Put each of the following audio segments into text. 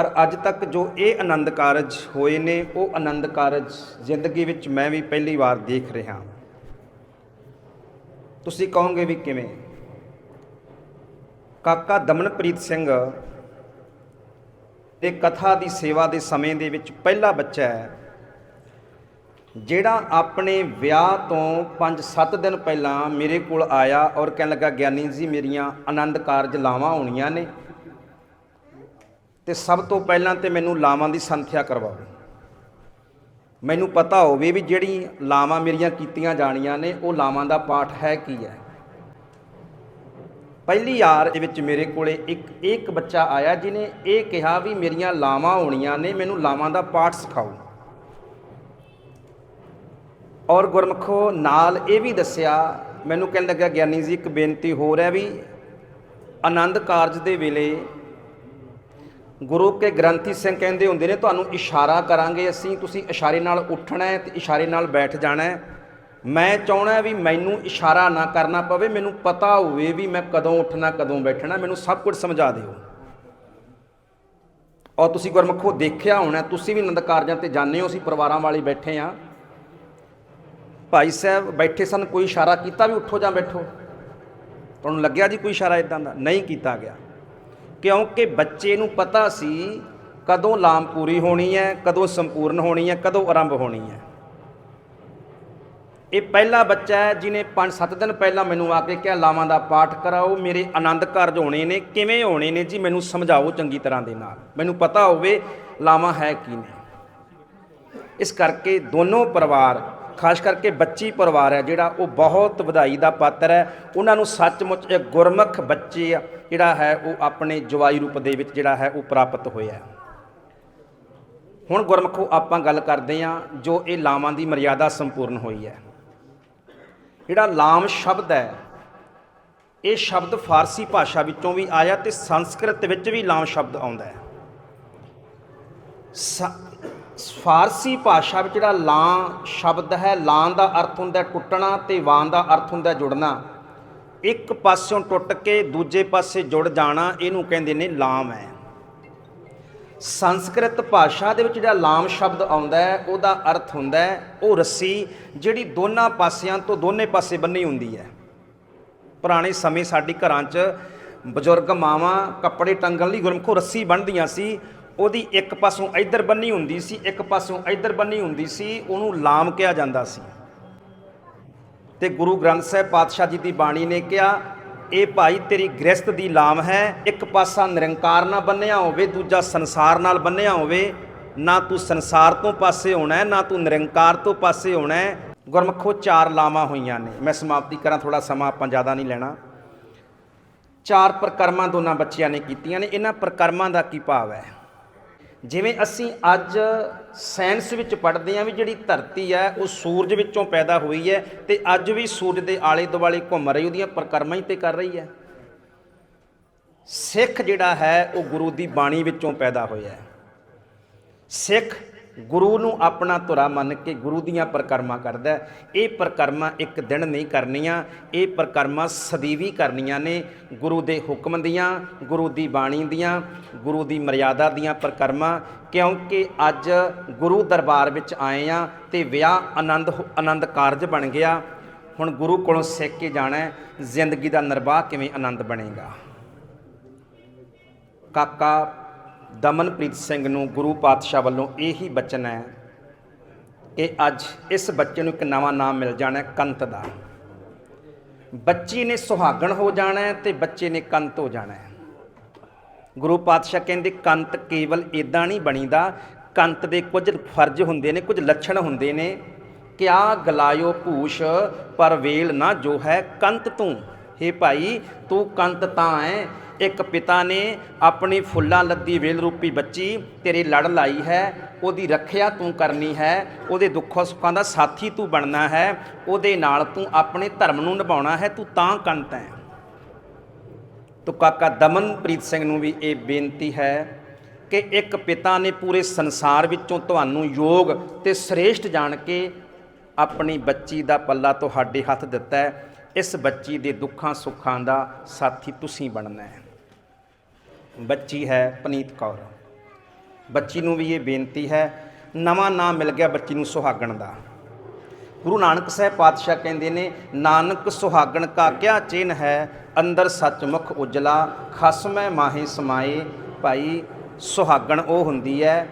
ਪਰ ਅੱਜ ਤੱਕ ਜੋ ਇਹ ਆਨੰਦ ਕਾਰਜ ਹੋਏ ਨੇ, ਉਹ ਆਨੰਦ ਕਾਰਜ ਜ਼ਿੰਦਗੀ ਵਿੱਚ ਮੈਂ ਵੀ ਪਹਿਲੀ ਵਾਰ ਦੇਖ ਰਿਹਾ ਤੁਸੀਂ ਕਹੋਗੇ ਵੀ ਕਿਵੇਂ? ਕਾਕਾ ਦਮਨਪ੍ਰੀਤ ਸਿੰਘ ਦੇ ਕਥਾ ਦੀ ਸੇਵਾ ਦੇ ਸਮੇਂ ਦੇ ਵਿੱਚ ਪਹਿਲਾ ਬੱਚਾ ਹੈ, ਜਿਹੜਾ ਆਪਣੇ ਵਿਆਹ ਤੋਂ 5-7 ਦਿਨ ਪਹਿਲਾਂ ਮੇਰੇ ਕੋਲ ਆਇਆ ਔਰ ਕਹਿਣ ਲੱਗਾ, ਗਿਆਨੀ ਜੀ, ਮੇਰੀਆਂ ਆਨੰਦ ਕਾਰਜ ਲਾਵਾਂ ਹੋਣੀਆਂ ਨੇ। ਤੇ ਸਭ ਤੋਂ ਪਹਿਲਾਂ ਤੇ ਮੈਨੂੰ ਲਾਵਾਂ ਦੀ ਸੰਥਿਆ ਕਰਵਾਓ। ਮੈਨੂੰ ਪਤਾ ਹੋਵੇ ਵੀ ਜਿਹੜੀ ਲਾਵਾਂ ਮੇਰੀਆਂ ਕੀਤੀਆਂ ਜਾਣੀਆਂ ਨੇ, ਉਹ ਲਾਵਾਂ ਦਾ ਪਾਠ ਹੈ ਕੀ ਹੈ। ਪਹਿਲੀ ਯਾਰ ਦੇ ਵਿੱਚ ਮੇਰੇ ਕੋਲੇ ਇੱਕ ਇੱਕ ਬੱਚਾ ਆਇਆ ਜਿਨੇ ਇਹ ਕਿਹਾ ਵੀ ਮੇਰੀਆਂ ਲਾਵਾਂ ਹੋਣੀਆਂ ਨੇ, ਮੈਨੂੰ ਲਾਵਾਂ ਦਾ ਪਾਠ ਸਿਖਾਓ। ਔਰ ਗੁਰਮਖੋ ਨਾਲ ਇਹ ਵੀ ਦੱਸਿਆ, ਮੈਨੂੰ ਕਹਿਣ ਲੱਗਾ ਗਿਆਨੀ ਜੀ ਇੱਕ ਬੇਨਤੀ ਹੋਰ ਹੈ ਵੀ ਆਨੰਦ ਕਾਰਜ ਦੇ ਵੇਲੇ ਗੁਰੂ ਕੇ ਗ੍ਰੰਥੀ ਸਿੰਘ ਕਹਿੰਦੇ ਹੁੰਦੇ ਨੇ, ਤੁਹਾਨੂੰ ਇਸ਼ਾਰਾ ਕਰਾਂਗੇ ਅਸੀਂ, ਤੁਸੀਂ ਇਸ਼ਾਰੇ ਨਾਲ ਉੱਠਣਾ ਹੈ ਤੇ ਇਸ਼ਾਰੇ ਨਾਲ ਬੈਠ ਜਾਣਾ ਹੈ। ਮੈਂ ਚਾਹਣਾ ਵੀ ਮੈਨੂੰ ਇਸ਼ਾਰਾ ਨਾ ਕਰਨਾ ਪਵੇ, ਮੈਨੂੰ ਪਤਾ ਹੋਵੇ ਵੀ ਮੈਂ ਕਦੋਂ ਉੱਠਣਾ, ਕਦੋਂ ਬੈਠਣਾ, ਮੈਨੂੰ ਸਭ ਕੁਝ ਸਮਝਾ ਦਿਓ। ਔਰ ਤੁਸੀਂ ਗੁਰਮਖੋ ਦੇਖਿਆ ਹੋਣਾ, ਤੁਸੀਂ ਵੀ ਆਨੰਦ ਕਾਰਜਾਂ ਤੇ ਜਾਂਦੇ ਹੋ, ਅਸੀਂ ਪਰਿਵਾਰਾਂ ਵਾਲੇ ਬੈਠੇ ਆ ਭਾਈ ਸਾਹਿਬ ਬੈਠੇ ਸਨ, ਕੋਈ ਇਸ਼ਾਰਾ ਕੀਤਾ ਵੀ ਉੱਠੋ ਜਾਂ ਬੈਠੋ? ਤੁਹਾਨੂੰ ਲੱਗਿਆ ਜੀ ਕੋਈ ਇਸ਼ਾਰਾ ਇਦਾਂ ਦਾ? ਨਹੀਂ ਕੀਤਾ ਗਿਆ। ਕਿਉਂਕਿ ਬੱਚੇ ਨੂੰ ਪਤਾ ਸੀ ਕਦੋਂ ਲਾਮ ਪੂਰੀ ਹੋਣੀ ਹੈ, ਕਦੋਂ ਸੰਪੂਰਨ ਹੋਣੀ ਹੈ, ਕਦੋਂ ਆਰੰਭ ਹੋਣੀ ਹੈ। ਇਹ ਪਹਿਲਾ ਬੱਚਾ ਹੈ ਜਿਨੇ 5-7 ਦਿਨ ਪਹਿਲਾਂ ਮੈਨੂੰ ਆ ਕੇ ਕਿਹਾ, ਲਾਵਾਂ ਦਾ ਪਾਠ ਕਰਾਓ, ਮੇਰੇ ਆਨੰਦ ਕਾਰਜ ਹੋਣੇ ਨੇ, ਕਿਵੇਂ ਹੋਣੇ ਨੇ ਜੀ, ਮੈਨੂੰ ਸਮਝਾਓ ਚੰਗੀ ਤਰ੍ਹਾਂ ਦੇ ਨਾਲ। ਮੈਨੂੰ ਪਤਾ ਹੋਵੇ ਲਾਵਾਂ ਹੈ ਕੀ ਨੇ। ਇਸ ਕਰਕੇ ਦੋਨੋਂ ਪਰਿਵਾਰ ਖਾਸ ਕਰਕੇ ਬੱਚੀ ਪਰਿਵਾਰ ਹੈ, ਜਿਹੜਾ ਉਹ ਬਹੁਤ ਵਧਾਈ ਦਾ ਪਾਤਰ ਹੈ। ਉਹਨਾਂ ਨੂੰ ਸੱਚਮੁੱਚ ਇੱਕ ਗੁਰਮੁਖ ਬੱਚੇ ਜਿਹੜਾ ਹੈ, ਉਹ ਆਪਣੇ ਜਵਾਈ ਰੂਪ ਦੇ ਵਿੱਚ ਜਿਹੜਾ ਹੈ, ਉਹ ਪ੍ਰਾਪਤ ਹੋਇਆ ਹੈ। ਹੁਣ ਗੁਰਮਖੋ ਆਪਾਂ ਗੱਲ ਕਰਦੇ ਹਾਂ, ਜੋ ਇਹ ਲਾਵਾਂ ਦੀ ਮਰਿਆਦਾ ਸੰਪੂਰਨ ਹੋਈ ਹੈ। ਜਿਹੜਾ ਲਾਮ ਸ਼ਬਦ ਹੈ, ਇਹ ਸ਼ਬਦ ਫਾਰਸੀ ਭਾਸ਼ਾ ਵਿੱਚੋਂ ਵੀ ਆਇਆ ਤੇ ਸੰਸਕ੍ਰਿਤ ਵਿੱਚ ਵੀ ਲਾਮ ਸ਼ਬਦ ਆਉਂਦਾ ਹੈ। ਫਾਰਸੀ ਭਾਸ਼ਾ ਵਿੱਚ ਜਿਹੜਾ ਲਾਂ ਸ਼ਬਦ ਹੈ, ਲਾਂ ਦਾ ਅਰਥ ਹੁੰਦਾ ਟੁੱਟਣਾ ਤੇ ਵਾਂ ਦਾ ਅਰਥ ਹੁੰਦਾ ਜੁੜਨਾ। ਇੱਕ ਪਾਸਿਓਂ ਟੁੱਟ ਕੇ ਦੂਜੇ ਪਾਸੇ ਜੁੜ ਜਾਣਾ, ਇਹਨੂੰ ਕਹਿੰਦੇ ਨੇ ਲਾਮ ਹੈ। ਸੰਸਕ੍ਰਿਤ ਭਾਸ਼ਾ ਦੇ ਵਿੱਚ ਜਿਹੜਾ ਲਾਮ ਸ਼ਬਦ ਆਉਂਦਾ ਹੈ, ਉਹਦਾ ਅਰਥ ਹੁੰਦਾ ਹੈ ਉਹ ਰੱਸੀ, ਜਿਹੜੀ ਦੋਨਾਂ ਪਾਸਿਆਂ ਤੋਂ ਦੋਨੇ ਪਾਸੇ ਬੰਨੀ ਹੁੰਦੀ ਹੈ। ਪੁਰਾਣੇ ਸਮੇਂ ਸਾਡੀ ਘਰਾਂ 'ਚ ਬਜ਼ੁਰਗ ਮਾਵਾਂ ਕੱਪੜੇ ਟੰਗਣ ਲਈ ਗੁਰਮਖੋ ਰੱਸੀ ਬੰਨ੍ਹਦੀਆਂ ਸੀ ਉਹਦੀ ਇੱਕ ਪਾਸੋਂ ਇੱਧਰ ਬੰਨੀ ਹੁੰਦੀ ਸੀ, ਇੱਕ ਪਾਸੋਂ ਇੱਧਰ ਬੰਨੀ ਹੁੰਦੀ ਸੀ, ਉਹਨੂੰ ਲਾਮ ਕਿਹਾ ਜਾਂਦਾ ਸੀ। ਤੇ ਗੁਰੂ ਗ੍ਰੰਥ ਸਾਹਿਬ ਪਾਤਸ਼ਾਹ ਜੀ ਦੀ ਬਾਣੀ ਨੇ ਕਿਹਾ, ਇਹ ਭਾਈ ਤੇਰੀ ਗ੍ਰਸਤ ਦੀ ਲਾਮ ਹੈ, ਇੱਕ ਪਾਸਾ ਨਿਰੰਕਾਰ ਨਾਲ ਬੰਨਿਆ ਹੋਵੇ, ਦੂਜਾ ਸੰਸਾਰ ਨਾਲ ਬੰਨਿਆ ਹੋਵੇ, ਨਾ ਤੂੰ ਸੰਸਾਰ ਤੋਂ ਪਾਸੇ ਹੋਣਾ, ਨਾ ਤੂੰ ਨਿਰੰਕਾਰ ਤੋਂ ਪਾਸੇ ਹੋਣਾ ਹੈ ਗੁਰਮਖੋ ਚਾਰ ਲਾਵਾਂ ਹੋਈਆਂ ਨੇ। ਮੈਂ ਸਮਾਪਤੀ ਕਰਾਂ ਥੋੜਾ ਸਮਾਂ ਆਪਾਂ ਜ਼ਿਆਦਾ ਨਹੀਂ ਲੈਣਾ। ਚਾਰ ਪ੍ਰਕਰਮਾਂ ਦੋਨਾਂ ਬੱਚਿਆਂ ਨੇ ਕੀਤੀਆਂ ਨੇ, ਇਹਨਾਂ ਪ੍ਰਕਰਮਾਂ ਦਾ ਕੀ ਭਾਵ ਹੈ? ਜਿਵੇਂ ਅਸੀਂ ਅੱਜ ਸਾਇੰਸ ਵਿੱਚ ਪੜ੍ਹਦੇ ਹਾਂ ਵੀ ਜਿਹੜੀ ਧਰਤੀ ਹੈ ਉਹ ਸੂਰਜ ਵਿੱਚੋਂ ਪੈਦਾ ਹੋਈ ਹੈ ਤੇ ਅੱਜ ਵੀ ਸੂਰਜ ਦੇ ਆਲੇ ਦੁਆਲੇ ਘੁੰਮ ਰਹੀ, ਉਹਦੀਆਂ ਪ੍ਰਕਰਮਾਂ ਹੀ ਤੇ ਕਰ ਰਹੀ ਹੈ। ਸਿੱਖ ਜਿਹੜਾ ਹੈ, ਉਹ ਗੁਰੂ ਦੀ ਬਾਣੀ ਵਿੱਚੋਂ ਪੈਦਾ ਹੋਇਆ ਹੈ। ਸਿੱਖ ਗੁਰੂ ਨੂੰ ਆਪਣਾ ਧੁਰਾ ਮੰਨ ਕੇ ਗੁਰੂ ਦੀਆਂ ਪ੍ਰਕਰਮਾਂ ਕਰਦਾ ਇਹ ਪ੍ਰਕਰਮਾਂ ਇੱਕ ਦਿਨ ਨਹੀਂ ਕਰਨੀਆਂ, ਇਹ ਪ੍ਰਕਰਮਾਂ ਸਦੀਵੀ ਕਰਨੀਆਂ ਨੇ। ਗੁਰੂ ਦੇ ਹੁਕਮ ਦੀਆਂ, ਗੁਰੂ ਦੀ ਬਾਣੀ ਦੀਆਂ, ਗੁਰੂ ਦੀ ਮਰਿਆਦਾ ਦੀਆਂ ਪ੍ਰਕਰਮਾਂ, ਕਿਉਂਕਿ ਅੱਜ ਗੁਰੂ ਦਰਬਾਰ ਵਿੱਚ ਆਏ ਆ ਤੇ ਵਿਆਹ ਆਨੰਦ ਹੋ- ਆਨੰਦ ਕਾਰਜ ਬਣ ਗਿਆ। ਹੁਣ ਗੁਰੂ ਕੋਲੋਂ ਸਿੱਖ ਕੇ ਜਾਣਾ ਜ਼ਿੰਦਗੀ ਦਾ ਨਿਰਵਾਹ ਕਿਵੇਂ ਆਨੰਦ ਬਣੇਗਾ? ਕਾਕਾ ਦਮਨਪ੍ਰੀਤ ਸਿੰਘ ਨੂੰ ਗੁਰੂ ਪਾਤਸ਼ਾਹ ਵੱਲੋਂ ਇਹੀ ਬਚਨ ਹੈ ਕਿ ਅੱਜ ਇਸ ਬੱਚੇ ਨੂੰ ਇੱਕ ਨਵਾਂ ਨਾਮ ਮਿਲ ਜਾਣਾ ਕੰਤ ਦਾ। ਬੱਚੀ ਨੇ ਸੁਹਾਗਣ ਹੋ ਜਾਣਾ ਹੈ ਤੇ ਬੱਚੇ ਨੇ ਕੰਤ ਹੋ ਜਾਣਾ ਹੈ। ਗੁਰੂ ਪਾਤਸ਼ਾਹ ਕਹਿੰਦੇ, ਕੰਤ ਕੇਵਲ ਇਦਾਂ ਨਹੀਂ ਬਣੀਦਾ। ਕੰਤ ਦੇ ਕੁਝ ਫਰਜ਼ ਹੁੰਦੇ ਨੇ, ਕੁਝ ਲੱਛਣ ਹੁੰਦੇ ਨੇ। ਕਿਆ ਗਲਾਇਓ ਭੂਸ਼, ਪਰ ਵੇਲ ਨਾ ਜੋ ਹੈ ਕੰਤ ਤੂੰ। ਹੇ ਭਾਈ, ਤੂੰ ਕੰਤ ਤਾਂ ਹੈ। ਇੱਕ ਪਿਤਾ ਨੇ ਆਪਣੀ ਫੁੱਲਾਂ ਲੱਦੀ ਵੇਲ ਰੂਪੀ ਬੱਚੀ ਤੇਰੇ ਲੜ ਲਾਈ ਹੈ, ਉਹਦੀ ਰੱਖਿਆ ਤੂੰ ਕਰਨੀ ਹੈ, ਉਹਦੇ ਦੁੱਖਾਂ ਸੁੱਖਾਂ ਦਾ ਸਾਥੀ ਤੂੰ ਬਣਨਾ ਹੈ, ਉਹਦੇ ਨਾਲ ਤੂੰ ਆਪਣੇ ਧਰਮ ਨੂੰ ਨਿਭਾਉਣਾ ਹੈ, ਤੂੰ ਤਾਂ ਕੰਤ ਹੈ। ਤੋ ਕਾਕਾ ਦਮਨਪ੍ਰੀਤ ਸਿੰਘ ਨੂੰ ਵੀ ਇਹ ਬੇਨਤੀ ਹੈ ਕਿ ਇੱਕ ਪਿਤਾ ਨੇ ਪੂਰੇ ਸੰਸਾਰ ਵਿੱਚੋਂ ਤੁਹਾਨੂੰ ਯੋਗ ਤੇ ਸ੍ਰੇਸ਼ਟ ਜਾਣ ਕੇ ਆਪਣੀ ਬੱਚੀ ਦਾ ਪੱਲਾ ਤੁਹਾਡੇ ਹੱਥ ਦਿੱਤਾ ਹੈ, ਇਸ ਬੱਚੀ ਦੇ ਦੁੱਖਾਂ ਸੁੱਖਾਂ ਦਾ ਸਾਥੀ ਤੁਸੀਂ ਬਣਨਾ ਹੈ। ਬੱਚੀ ਹੈ ਪਨੀਤ ਕੌਰ। ਬੱਚੀ ਨੂੰ ਵੀ ਇਹ ਬੇਨਤੀ ਹੈ, ਨਵਾਂ ਨਾਮ ਮਿਲ ਗਿਆ ਬੱਚੀ ਨੂੰ ਸੁਹਾਗਣ ਦਾ। ਗੁਰੂ ਨਾਨਕ ਸਾਹਿਬ ਪਾਤਸ਼ਾਹ ਕਹਿੰਦੇ ਨੇ, ਨਾਨਕ ਸੁਹਾਗਣ ਕਾ ਕਿਆ ਚਿੰਨ ਹੈ, ਅੰਦਰ ਸੱਚਮੁਖ ਉਜਲਾ, ਖਸਮੈ ਮਾਹੇ ਸਮਾਏ, ਭਾਈ ਸੁਹਾਗਣ ਉਹ ਹੁੰਦੀ ਹੈ,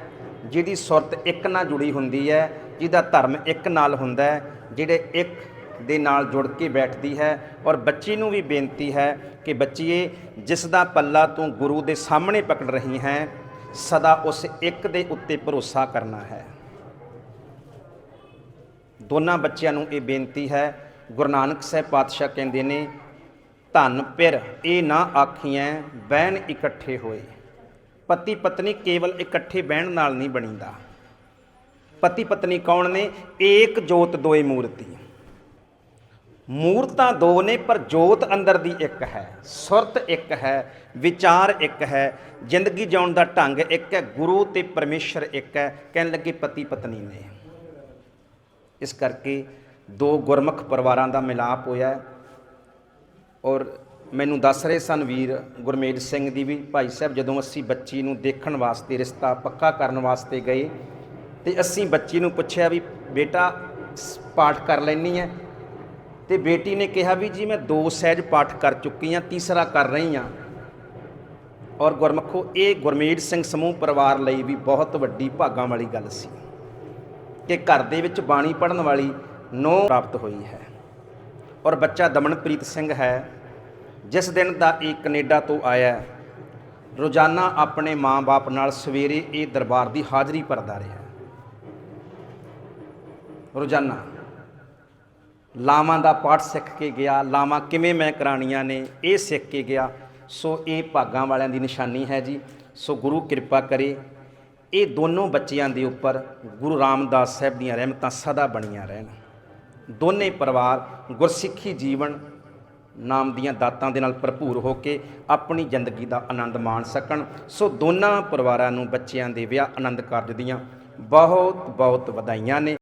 ਜਿਹਦੀ ਸੁਰਤ ਇੱਕ ਨਾਲ ਜੁੜੀ ਹੁੰਦੀ ਹੈ, ਜਿਹਦਾ ਧਰਮ ਇੱਕ ਨਾਲ ਹੁੰਦਾ ਹੈ, ਜਿਹੜੇ ਇੱਕ ਦੇ ਨਾਲ ਜੁੜ ਕੇ ਬੈਠਦੀ ਹੈ ਔਰ ਬੱਚੀ ਨੂੰ ਵੀ ਬੇਨਤੀ ਹੈ ਕਿ ਬੱਚੀਏ, ਜਿਸ ਦਾ ਪੱਲਾ ਤੂੰ ਗੁਰੂ ਦੇ ਸਾਹਮਣੇ ਪਕੜ ਰਹੀ ਹੈ, ਸਦਾ ਉਸ ਇੱਕ ਦੇ ਉੱਤੇ ਭਰੋਸਾ ਕਰਨਾ ਹੈ। ਦੋਨਾਂ ਬੱਚਿਆਂ ਨੂੰ ਇਹ ਬੇਨਤੀ ਹੈ, ਗੁਰੂ ਨਾਨਕ ਸਾਹਿਬ ਪਾਤਸ਼ਾਹ ਕਹਿੰਦੇ ਨੇ, ਧਨ ਪਿਰ, ਇਹ ਨਾ ਆਖੀਐ, ਬਹਿਣ ਇਕੱਠੇ ਹੋਏ। ਪਤੀ ਪਤਨੀ ਕੇਵਲ ਇਕੱਠੇ ਬਹਿਣ ਨਾਲ ਨਹੀਂ ਬਣੀਦਾ। ਪਤੀ ਪਤਨੀ ਕੌਣ ਨੇ? ਏਕ ਜੋਤ ਦੋਏ ਮੂਰਤੀ। ਮੂਰਤਾਂ ਦੋ ਨੇ, ਪਰ ਜੋਤ ਅੰਦਰ ਦੀ ਇੱਕ ਹੈ, ਸੁਰਤ ਇੱਕ ਹੈ, ਵਿਚਾਰ ਇੱਕ ਹੈ, ਜ਼ਿੰਦਗੀ ਜਿਉਣ ਦਾ ਢੰਗ ਇੱਕ ਹੈ, ਗੁਰੂ ਤੇ ਪਰਮੇਸ਼ਰ ਇੱਕ ਹੈ, ਕਹਿਣ ਲੱਗੇ ਪਤੀ ਪਤਨੀ ਨੇ। ਇਸ ਕਰਕੇ ਦੋ ਗੁਰਮੁਖ ਪਰਿਵਾਰਾਂ ਦਾ ਮਿਲਾਪ ਹੋਇਆ ਔਰ ਮੈਨੂੰ ਦੱਸ ਰਹੇ ਸਨ ਵੀਰ ਗੁਰਮੇਲ ਸਿੰਘ ਦੀ ਵੀ, ਭਾਈ ਸਾਹਿਬ, ਜਦੋਂ ਅਸੀਂ ਬੱਚੀ ਨੂੰ ਦੇਖਣ ਵਾਸਤੇ, ਰਿਸ਼ਤਾ ਪੱਕਾ ਕਰਨ ਵਾਸਤੇ ਗਏ, ਤੇ ਅਸੀਂ ਬੱਚੀ ਨੂੰ ਪੁੱਛਿਆ ਵੀ, ਬੇਟਾ, ਪਾਠ ਕਰ ਲੈਣੀ ਹੈ? ਤੇ ਬੇਟੀ ਨੇ ਕਿਹਾ ਵੀ ਜੀ ਮੈਂ ਦੋ ਸਹਿਜ ਪਾਠ ਕਰ ਚੁੱਕੀ ਹਾਂ, ਤੀਸਰਾ ਕਰ ਰਹੀ ਹਾਂ। ਔਰ ਗੁਰਮਖੋ, ਇਹ ਗੁਰਮੇਜ ਸਿੰਘ ਸਮੂਹ ਪਰਿਵਾਰ ਲਈ ਵੀ ਬਹੁਤ ਵੱਡੀ ਭਾਗਾਂ ਵਾਲੀ ਗੱਲ ਸੀ ਕਿ ਘਰ ਦੇ ਵਿੱਚ ਬਾਣੀ ਪੜਨ ਵਾਲੀ ਨੋ ਪ੍ਰਾਪਤ ਹੋਈ ਹੈ। ਔਰ ਬੱਚਾ ਦਮਨਪ੍ਰੀਤ ਸਿੰਘ ਹੈ, ਜਿਸ ਦਿਨ ਦਾ ਇਹ ਕੈਨੇਡਾ ਤੋਂ ਆਇਆ ਰੋਜ਼ਾਨਾ ਆਪਣੇ ਮਾਂ-ਬਾਪ ਨਾਲ ਸਵੇਰੇ ਇਹ ਦਰਬਾਰ ਦੀ ਹਾਜ਼ਰੀ ਭਰਦਾ ਰਿਹਾ ਰੋਜ਼ਾਨਾ ਲਾਵਾਂ ਦਾ ਪਾਠ ਸਿੱਖ ਕੇ ਗਿਆ, ਲਾਵਾਂ ਕਿਵੇਂ ਮੈਂ ਕਰਾਣੀਆਂ ਨੇ, ਇਹ ਸਿੱਖ ਕੇ ਗਿਆ। ਸੋ ਇਹ ਭਾਗਾਂ ਵਾਲਿਆਂ ਦੀ ਨਿਸ਼ਾਨੀ ਹੈ ਜੀ। ਸੋ ਗੁਰੂ ਕਿਰਪਾ ਕਰੇ, ਇਹ ਦੋਨੋਂ ਬੱਚਿਆਂ ਦੇ ਉੱਪਰ ਗੁਰੂ ਰਾਮਦਾਸ ਸਾਹਿਬ ਦੀਆਂ ਰਹਿਮਤਾਂ ਸਦਾ ਬਣੀਆਂ ਰਹਿਣ। ਦੋਨੇ ਪਰਿਵਾਰ ਗੁਰਸਿੱਖੀ ਜੀਵਨ ਨਾਮ ਦੀਆਂ ਦਾਤਾਂ ਦੇ ਨਾਲ ਭਰਪੂਰ ਹੋ ਕੇ ਆਪਣੀ ਜ਼ਿੰਦਗੀ ਦਾ ਆਨੰਦ ਮਾਣ ਸਕਣ। ਸੋ ਦੋਨਾਂ ਪਰਿਵਾਰਾਂ ਨੂੰ ਬੱਚਿਆਂ ਦੇ ਵਿਆਹ ਆਨੰਦ ਕਾਰਜ ਦੀਆਂ ਬਹੁਤ ਬਹੁਤ ਵਧਾਈਆਂ ਨੇ।